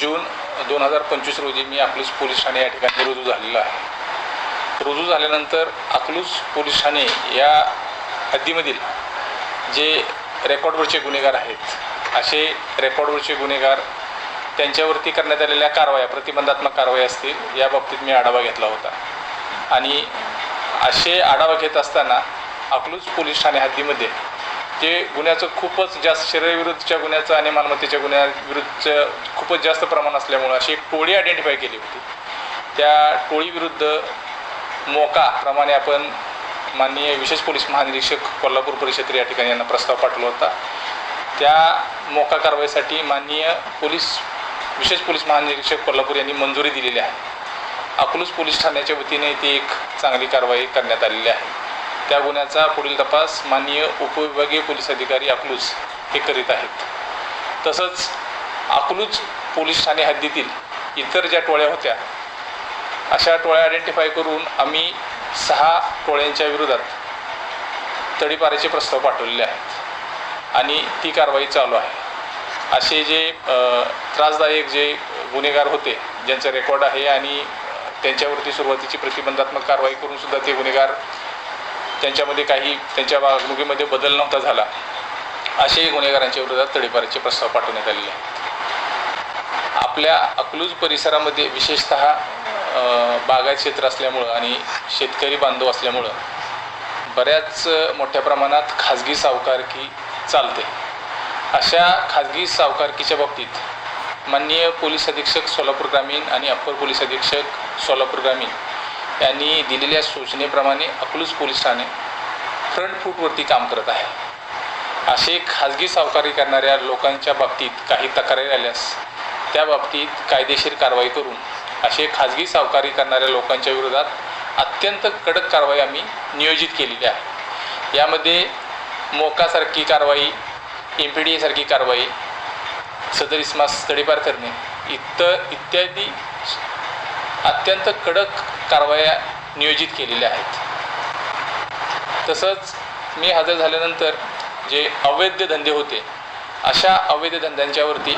जून दोन हजार पंचवीस रोजी मी अकलूज पोलीस ठाणे या ठिकाणी रुजू झालेला आहे. रुजू झाल्यानंतर अकलूज पोलीस ठाणे या हद्दीमधील जे रेकॉर्डवरचे गुन्हेगार आहेत असे रेकॉर्डवरचे गुन्हेगार त्यांच्यावरती करण्यात आलेल्या कारवाया प्रतिबंधात्मक कारवाया असतील या बाबतीत मी आढावा घेतला होता. आणि असे आढावा घेत असताना अकलूज पोलीस ठाणे हद्दीमध्ये जे गुन्ह्याचं खूपच जास्त शरीरविरुद्धच्या गुन्ह्याचं आणि मालमत्तेच्या गुन्ह्याविरुद्धचं खूपच जास्त प्रमाण असल्यामुळं अशी एक टोळी आयडेंटिफाय केली होती. त्या टोळीविरुद्ध मोका प्रमाणे आपण माननीय विशेष पोलीस महानिरीक्षक कोल्हापूर परिषद या ठिकाणी यांना प्रस्ताव पाठवला होता. त्या मोका कारवाईसाठी माननीय पोलीस विशेष पोलीस महानिरीक्षक कोल्हापूर यांनी मंजुरी दिलेली आहे. अकलूज पोलीस ठाण्याच्या वतीने ती एक चांगली कारवाई करण्यात आलेली आहे. त्या गुन्ह्याचा पुढील तपास माननीय उपविभागीय पोलीस अधिकारी अकलूज हे करीत आहेत. तसंच अकलूज पोलीस ठाणे हद्दीतील इतर ज्या टोळ्या होत्या अशा टोळ्या आयडेंटिफाय करून आम्ही सहा टोळ्यांच्या विरोधात तडीपारीचे प्रस्ताव पाठवलेले आहेत आणि ती कारवाई चालू आहे. असे जे त्रासदायक जे गुन्हेगार होते ज्यांचं रेकॉर्ड आहे आणि त्यांच्यावरती सुरुवातीची प्रतिबंधात्मक कारवाई करून सुद्धा ते गुन्हेगार त्यांच्यामध्ये काही त्यांच्या वागणुकीमध्ये बदल नव्हता झाला. असेही गुन्हेगारांच्या विरोधात तडीपारीचे प्रस्ताव पाठवण्यात आलेले आपल्या अकलूज परिसरामध्ये विशेषत बागायत क्षेत्र असल्यामुळं आणि शेतकरी बांधव असल्यामुळं बऱ्याच मोठ्या प्रमाणात खाजगी सावकारकी चालते. अशा खाजगी सावकारकीच्या बाबतीत माननीय पोलीस अधीक्षक सोलापूर ग्रामीण आणि अप्पर पोलीस अधीक्षक सोलापूर ग्रामीण यांनी दिलेल्या सूचनेप्रमाणे अकलूज पोलीस ठाणे फ्रंट फूटवरती काम करत आहे. असे खाजगी सावकारी करणाऱ्या लोकांच्या बाबतीत काही तक्रारी आल्यास त्या बाबतीत कायदेशीर कारवाई करून असे खाजगी सावकारी करणाऱ्या लोकांच्या विरोधात अत्यंत कडक कारवाई आम्ही नियोजित केलेली आहे. यामध्ये मोकासारखी कारवाई एम पी डी एसारखी कारवाई सदर इस्मास तडीपार करणे इतर इत्यादी अत्यंत कडक कारवाया नियोजित केलेल्या आहेत. तसंच मी हजर झाल्यानंतर जे अवैध धंदे होते अशा अवैध धंद्यांच्यावरती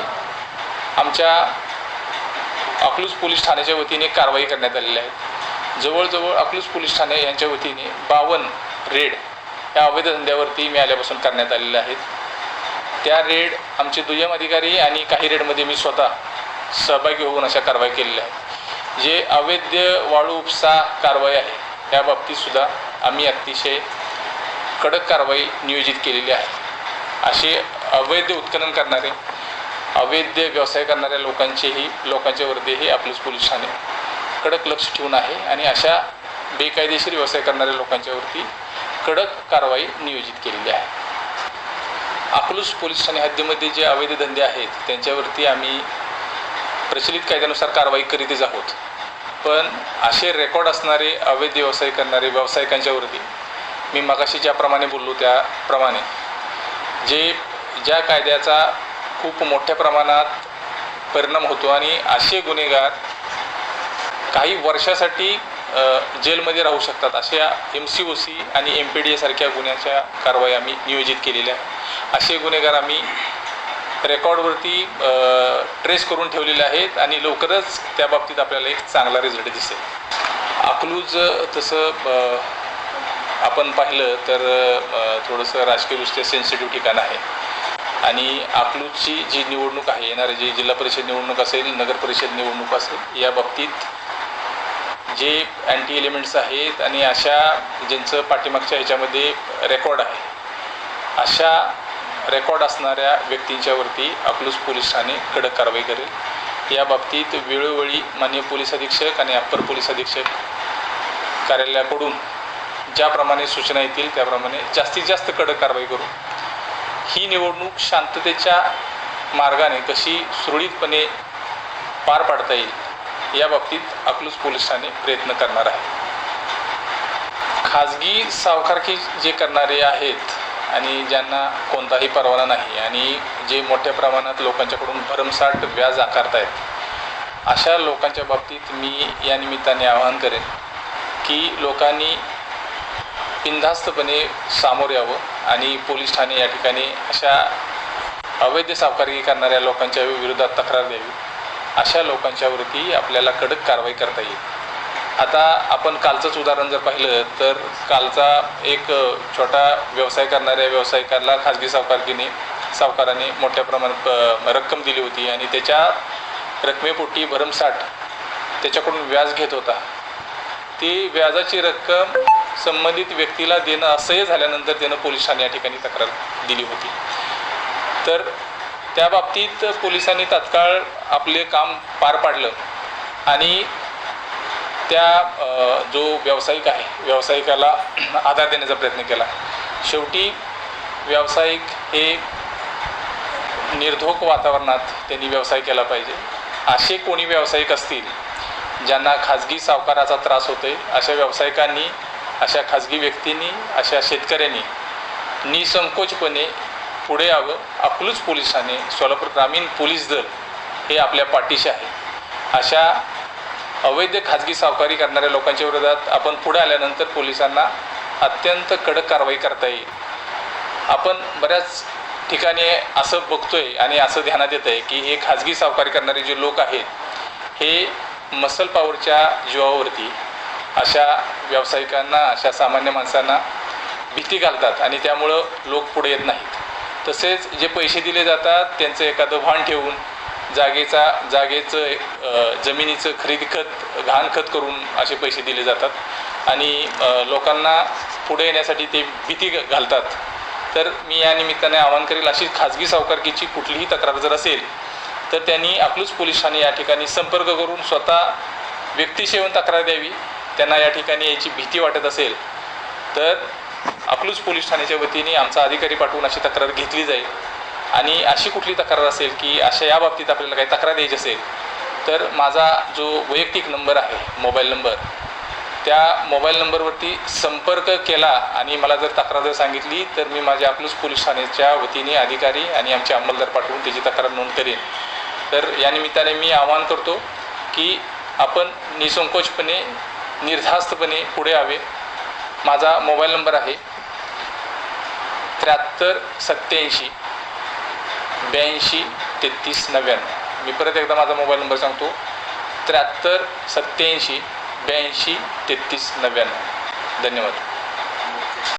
आमच्या अकलूज पोलीस ठाण्याच्या वतीने कारवाई करण्यात आलेली आहे. जवळजवळ अकलूज पोलीस ठाणे यांच्या वतीने बावन्न रेड या अवैध धंद्यावरती मी आल्यापासून करण्यात आलेले आहेत. त्या रेड आमचे दुय्यम अधिकारी आणि काही रेडमध्ये मी स्वतः सहभागी होऊन अशा कारवाई केलेल्या आहेत. जे अवैध वाळू उपसा कारवाई आहे या बाबतीतसुद्धा आम्ही अतिशय कडक कारवाई नियोजित केलेली आहे. असे अवैध उत्खनन करणारे अवैध व्यवसाय करणाऱ्या लोकांचेही लोकांच्यावरतीही आपलं पोलीस ठाणे कडक लक्ष ठेवून आहे आणि अशा बेकायदेशीर व्यवसाय करणाऱ्या लोकांच्यावरती कडक कारवाई नियोजित केलेली आहे. अकलूज पोलीस ठाणे हद्दीमध्ये जे अवैध धंदे आहेत त्यांच्यावरती आम्ही प्रचलित कायद्यानुसार कारवाई करीतच आहोत. पण असे रेकॉर्ड असणारे अवैध व्यवसाय करणारे व्यावसायिकांच्यावरती मी मगाशी ज्याप्रमाणे बोललो त्याप्रमाणे जे ज्या कायद्याचा खूप मोठ्या प्रमाणात परिणाम होतो आणि असे गुन्हेगार काही वर्षासाठी जेलमध्ये राहू शकतात अशा एम सी ओ सी आणि एम पी डी एसारख्या गुन्ह्याच्या कारवाई आम्ही नियोजित केलेल्या. असे गुन्हेगार आम्ही रेकॉर्डवरती ट्रेस करून ठेवलेले आहेत आणि लवकरच त्या बाबतीत आपल्याला एक चांगला रिझल्ट दिसेल. अकलूज तसं आपण पाहिलं तर थोडंसं राजकीयदृष्ट्या सेन्सिटिव्ह ठिकाण आहे. आणि अकलूजची जी निवडणूक आहे येणारी जी जिल्हा परिषद निवडणूक असेल नगर परिषद निवडणूक असेल या बाबतीत जे अँटी एलिमेंट्स आहेत आणि अशा ज्यांचं पाठीमागच्या ह्याच्यामध्ये रेकॉर्ड आहे अशा रेकॉर्ड असणाऱ्या व्यक्तींच्यावरती अकलूज पोलीस ठाणे कडक कारवाई करेल. या बाबतीत वेळोवेळी माननीय पोलीस अधीक्षक आणि अप्पर पोलीस अधीक्षक कार्यालयाकडून ज्याप्रमाणे सूचना येतील त्याप्रमाणे जास्तीत जास्त कडक कारवाई करू. ही निवडणूक शांततेच्या मार्गाने कशी सुरळीतपणे पार पाडता येईल या बाबतीत अकलूज पोलीस ठाणे प्रयत्न करणार आहे. खाजगी सावकारकी जे करणारे आहेत आणि ज्यांना कोणताही परवाना नाही आणि जे मोठ्या प्रमाणात लोकांच्याकडून भरमसाठ व्याज आकारतायत अशा लोकांच्या बाबतीत मी या निमित्ताने आवाहन करेन की लोकांनी बिनधास्तपणे सामोर यावं आणि पोलीस ठाणे या ठिकाणी अशा अवैध सावकारी करणाऱ्या लोकांच्या विरोधात तक्रार द्यावी. अशा लोकांच्यावरती आपल्याला कडक कारवाई करता येईल. आता आपण कालचंच उदाहरण जर पाहिलं तर कालचा एक छोटा व्यवसाय करणाऱ्या व्यावसायिकाला खाजगी सावकारकीने सावकाराने मोठ्या प्रमाणात रक्कम दिली होती आणि त्याच्या रकमेपोटी भरमसाठ त्याच्याकडून व्याज घेत होता. ती व्याजाची रक्कम संबंधित व्यक्तीला देणं असह्य झाल्यानंतर त्यानं पोलीस ठाणे या ठिकाणी तक्रार दिली होती. तर त्या बाबतीत पोलिसांनी तात्काळ आपले काम पार पाडलं आणि त्या जो व्यावसायिक आहे व्यावसायिकाला आधार देण्याचा प्रयत्न केला. शेवटी व्यावसायिक हे निर्धोक वातावरणात त्यांनी व्यवसाय केला पाहिजे. असे कोणी व्यावसायिक असतील ज्यांना खाजगी सावकाराचा त्रास होतोय अशा व्यावसायिकांनी अशा खाजगी व्यक्तींनी अशा शेतकऱ्यांनी निसंकोचपणे पुढे यावं. अकलूज पोलिसाने सोलापूर ग्रामीण पोलीस दल हे आपल्या पाठीशी आहे. अशा अवैध खाजगी सावकारी करणाऱ्या लोकांच्या विरोधात आपण पुढे आल्यानंतर पोलिसांना अत्यंत कडक कारवाई करता येईल. आपण बऱ्याच ठिकाणी असं बघतोय आणि असं ध्यानात येत आहे की हे खाजगी सावकारी करणारे जे लोक आहेत हे मसल पॉवरच्या जीवावरती अशा व्यावसायिकांना अशा सामान्य माणसांना भीती घालतात आणि त्यामुळं लोक पुढे येत नाहीत. तसेच जे पैसे दिले जातात त्यांचं एखादं भान ठेवून जागेचा जागेचं जमिनीचं खरेदी खत घाण खत करून असे पैसे दिले जातात. आणि लोकांना पुढे येण्यासाठी ते भीती घालतात. तर मी या निमित्ताने आवाहन करेल अशी खाजगी सावकारकीची कुठलीही तक्रार जर असेल तर त्यांनी अकलूज पोलीस ठाणे या ठिकाणी संपर्क करून स्वतः व्यक्तीशी येऊन तक्रार द्यावी. त्यांना या ठिकाणी याची भीती वाटत असेल तर अकलूज पोलीस ठाण्याच्या वतीने आमचा अधिकारी पाठवून अशी तक्रार घेतली जाईल. आणि अशी कुठली तक्रार असेल की अशा या बाबतीत आपल्याला काही तक्रार द्यायची असेल तर माझा जो वैयक्तिक नंबर आहे मोबाईल नंबर त्या मोबाईल नंबरवरती संपर्क केला आणि मला जर तक्रार जर सांगितली तर मी माझ्या अकलूज पोलीस ठाण्याच्या वतीने अधिकारी आणि आमचे अंमलदार पाठवून त्याची तक्रार नोंद करेन. तर या निमित्ताने मी आवाहन करतो की आपण निसंकोचपणे निर्धास्तपणे पुढे यावे. माझा मोबाईल नंबर आहे त्र्याहत्तर सत्याऐंशी ब्याऐंशी तेहतीस नव्याण्णव. मी परत एकदा माझा मोबाईल नंबर सांगतो. त्र्याहत्तर सत्त्याऐंशी ब्याऐंशी तेहतीस नव्याण्णव. धन्यवाद.